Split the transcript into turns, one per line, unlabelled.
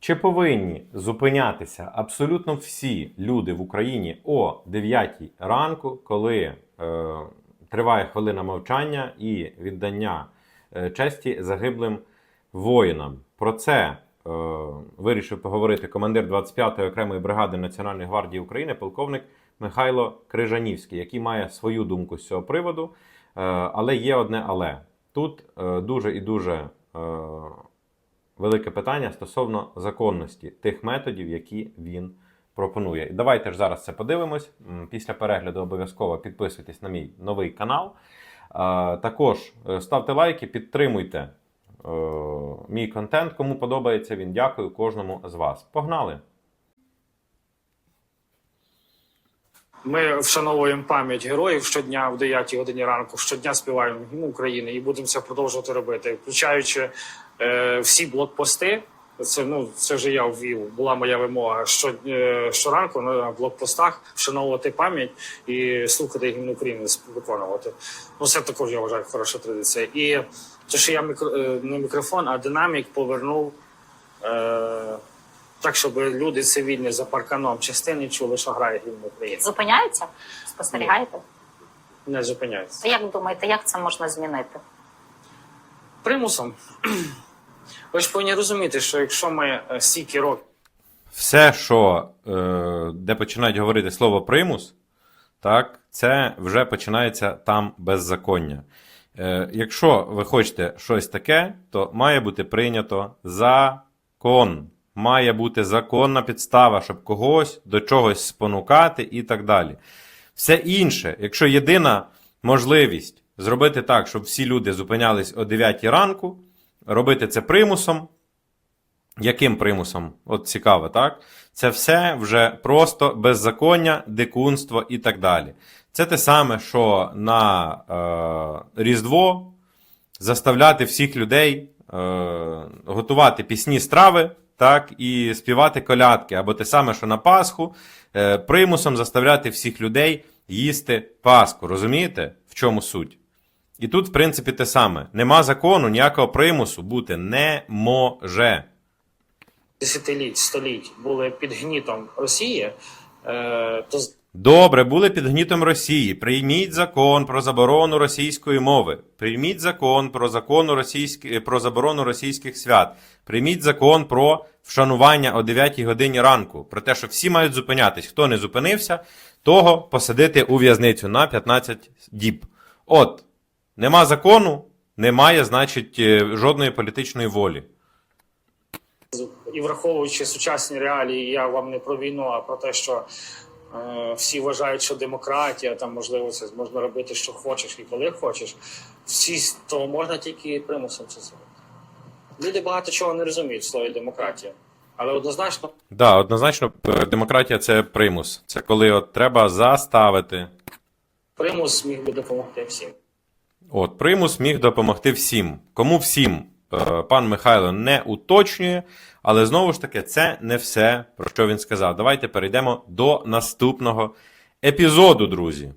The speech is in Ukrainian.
Чи повинні зупинятися абсолютно всі люди в Україні о 9 ранку, коли е, триває хвилина мовчання і віддання е, честі загиблим воїнам? Про це е, вирішив поговорити командир 25-ї окремої бригади Національної гвардії України, полковник Михайло Крижанівський, який має свою думку з цього приводу. Е, але є одне але. Тут е, дуже і дуже е, велике питання стосовно законності тих методів, які він пропонує. Давайте ж зараз це подивимось. Після перегляду обов'язково підписуйтесь на мій новий канал. Також е, ставте лайки, підтримуйте е, мій контент. Кому подобається він, дякую кожному з вас. Погнали!
Ми вшановуємо пам'ять героїв щодня в 9 годині ранку, щодня співаємо гімн України і будемо це продовжувати робити, включаючи е, всі блокпости. Це ну це вже я ввів. Була моя вимога що, е, щоранку на блокпостах вшановувати пам'ять і слухати гімн України виконувати. Ну це також я вважаю хороша традиція. І те, що я мікро, е, не мікрофон, а динамік повернув. Е, так, щоб люди цивільні за парканом частини чули, що грає гімн України.
Зупиняються? Спостерігаєте?
Не зупиняються.
А Як думаєте, як це можна змінити?
Примусом. Ви ж повинні розуміти, що якщо ми е, стільки років
Все, що е, де починають говорити слово примус, так, це вже починається там беззаконня. Е, якщо ви хочете щось таке, то має бути прийнято закон. Має бути законна підстава, щоб когось до чогось спонукати і так далі. Все інше, якщо єдина можливість зробити так, щоб всі люди зупинялись о 9 ранку, робити це примусом, яким примусом? От цікаво, так? Це все вже просто беззаконня, дикунство і так далі. Це те саме, що на е, Різдво заставляти всіх людей е, готувати пісні страви, так, і співати колядки, або те саме, що на Пасху, е, примусом заставляти всіх людей їсти Пасху. Розумієте, в чому суть? І тут, в принципі, те саме. Нема закону, ніякого примусу бути не може.
десятиліть, століть були під гнітом Росії, е, то
Добре, були під гнітом Росії. Прийміть закон про заборону російської мови. Прийміть закон про закону російськ... про заборону російських свят. Прийміть закон про вшанування о 9 годині ранку. Про те, що всі мають зупинятись. Хто не зупинився, того посадити у в'язницю на 15 діб. От, нема закону, немає, значить, е, жодної політичної волі.
і враховуючи сучасні реалії, я вам не про війну, а про те, що е, всі вважають, що демократія, там можливо це можна робити, що хочеш і коли хочеш. Всі то можна тільки примусом це зробити. Люди багато чого не розуміють в слові демократія, але однозначно
Да, однозначно, е, демократія це примус. Це коли от треба заставити.
примус міг би допомогти всім.
От, примус міг допомогти всім. Кому всім е, пан Михайло не уточнює, але знову ж таки, це не все, про що він сказав. Давайте перейдемо до наступного епізоду, друзі.